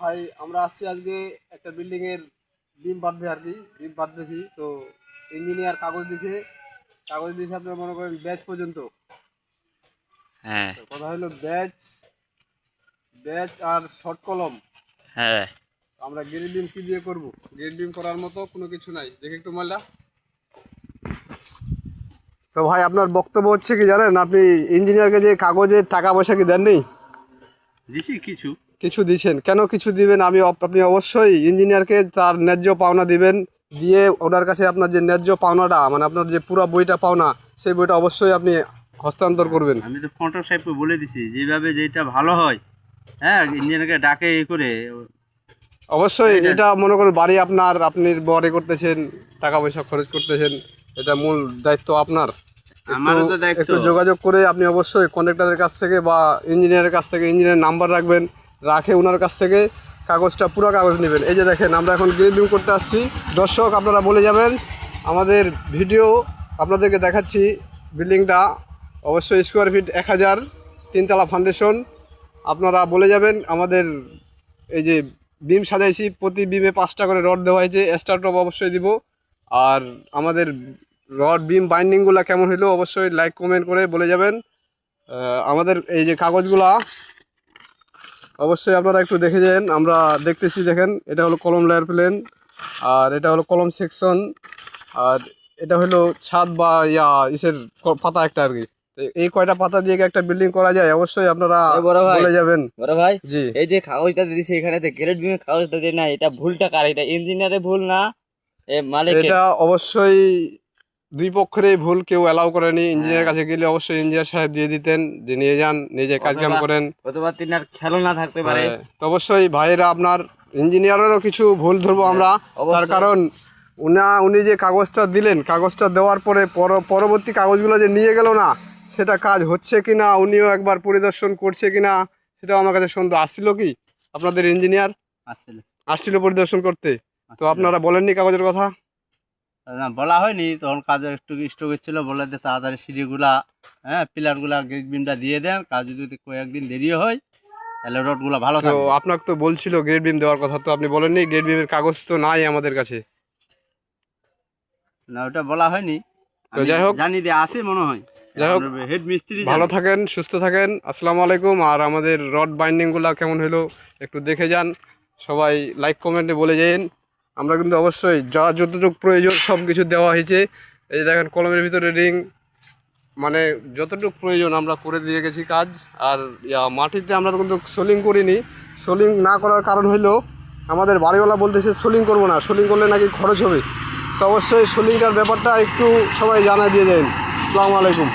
ভাই আমরা আসছি আজকে একটা বিল্ডিং এর বিম বাঁধতে আর কি বিম বাঁধতেছি। তো ইঞ্জিনিয়ার কাগজ দিছে। কাগজ দিয়েছে আপনার মনে করেন ব্যাচ পর্যন্ত। হ্যাঁ। তো কথা হলো ব্যাচ ব্যাচ আর শর্ট কলম হ্যাঁ। আমরা গ্রিন বিম কি দিয়ে করব? গ্রিন বিম করার মতো কোনো কিছু নাই। দেখে একটু মাল্লা তো ভাই আপনার বক্তব্য হচ্ছে কি জানেন? আপনি ইঞ্জিনিয়ারকে যে কাগজের টাকা পয়সা কি দেননি? দিছি কিছু। কিছু দিছেন কেন কিছু দিবেন? আমি আপনি অবশ্যই ইঞ্জিনিয়ারকে তার ন্যায্য পাওনা দিবেন। দিয়ে ওনার কাছে আপনার যে ন্যায্য পাওনাটা মানে আপনার যে পুরো বইটা পাওনা সেই বইটা অবশ্যই আপনি হস্তান্তর করবেন। আমি তো ফটো সাহেবকে বলে দিছি যেভাবে যেটা ভালো হয় হ্যাঁ ইঞ্জিনিয়ারকে ডাকে এ করে। অবশ্যই এটা মনে করুন বাড়ি আপনার আপনি বড়ি করতেছেন টাকা পয়সা খরচ করতেছেন এটা মূল দায়িত্ব আপনার। একটু- যোগাযোগ করে আপনি অবশ্যই কন্ট্রাক্টরের কাছ থেকে বা ইঞ্জিনিয়ারের কাছ থেকে ইঞ্জিনিয়ার নাম্বার রাখবেন। রাখে ওনার কাছ থেকে কাগজটা, পুরো কাগজ নেবেন। এই যে দেখেন, আমরা এখন গ্রিলিং করতে আসছি। দর্শক, আপনারা বলে যাবেন, আমাদের ভিডিও আপনাদেরকে দেখাচ্ছি বিল্ডিংটা। অবশ্যই স্কোয়ার ফিট এক হাজার, তিনতলা ফাউন্ডেশন আপনারা বলে যাবেন, আমাদের এই যে বিম সাজাইছি, প্রতি বিমে পাঁচটা করে রড দেওয়া হয়েছে স্টার্টপ অবশ্যই দিব। আর আমাদের রড, বিম বাইন্ডিংগুলো কেমন হলো অবশ্যই লাইক কমেন্ট করে বলে যাবেন। আমাদের এই যে কাগজগুলা অবশ্যই আপনারা একটু দেখে যান। আমরা দেখতেছি দেখেন এটা হলো কলম লেয়ার প্লেন আর এটা হলো কলম সেকশন আর এটা হলো ছাদ বা ইয়া ইসের পাতা একটা আর কি। এই কয়টা পাতা দিয়ে একটা বিল্ডিং করা যায়? অবশ্যই আপনারা এ বড় ভাই। বলে যাবেন। বড় ভাই জি। এই যে কাগজটা দিছে এখানে গ্রেড বিম কাগজটা দিয়ে না এটা ভুলটা কার? এটা ইঞ্জিনিয়ারের ভুল না? এ মালিকের? এটা অবশ্যই দুই পক্ষেরই ভুল কেউ অ্যালাউ করেনি। ইঞ্জিনিয়ার কাছে গেলে অবশ্যই ইঞ্জিনিয়ার সাহেব দিয়ে দিতেন যে নিয়ে যান নিজে কাজ কাম অথবা- করেন। অথবা তিনার খেলনা থাকতে পারে। হ্যাঁ, তো অবশ্যই ভাইয়েরা আপনার ইঞ্জিনিয়ারেরও কিছু ভুল ধরবো আমরা। তার কারণ উনা উনি যে কাগজটা দিলেন কাগজটা দেওয়ার পরে পর- পরবর্তী কাগজগুলো যে নিয়ে গেল না সেটা কাজ হচ্ছে কি না উনিও একবার পরিদর্শন করছে কি না সেটাও আমার কাছে সন্দেহ। আসছিল কি আপনাদের ইঞ্জিনিয়ার আসছিল। পরিদর্শন করতে। তো আপনারা বলেননি কাগজের কথা? না বলা হয়নি তখন কাজে একটু স্টক ছিল বলে যে তাড়াতাড়ি সিঁড়িগুলা হ্যাঁ পিলারগুলা গেট বিমটা দিয়ে দেন কাজ যদি কয়েকদিন দেরিও হয় তাহলে রোডগুলো ভালো তো আপনাকে তো বলছিল গ্রেড বিম দেওয়ার কথা তো আপনি বলেননি গ্রেড বিমের কাগজ তো নাই আমাদের কাছে। না ওটা বলা হয়নি। তো যাই হোক- জানি যে আছে মনে হয়। যাই হোক, হেড মিস্ত্রি ভালো থাকেন সুস্থ থাকেন আসসালামু আলাইকুম আর আমাদের রড বাইন্ডিংগুলো কেমন হলো একটু দেখে যান। সবাই লাইক কমেন্টে বলে যান আমরা কিন্তু অবশ্যই যা যতটুকু প্রয়োজন সব কিছু দেওয়া হয়েছে। এই দেখেন, কলমের ভিতরে রিং। মানে যতটুকু প্রয়োজন আমরা করে দিয়ে গেছি কাজ। আর ইয়া, মাটিতে আমরা তো কিন্তু সোলিং করিনি। সোলিং না করার কারণ হলো আমাদের বাড়িওয়ালা বলতেছে, সোলিং করব না। সোলিং করলে নাকি খরচ হবে। তো অবশ্যই সোলিংটার ব্যাপারটা একটু সবাই জানা দিয়ে যান আসসালামু আলাইকুম।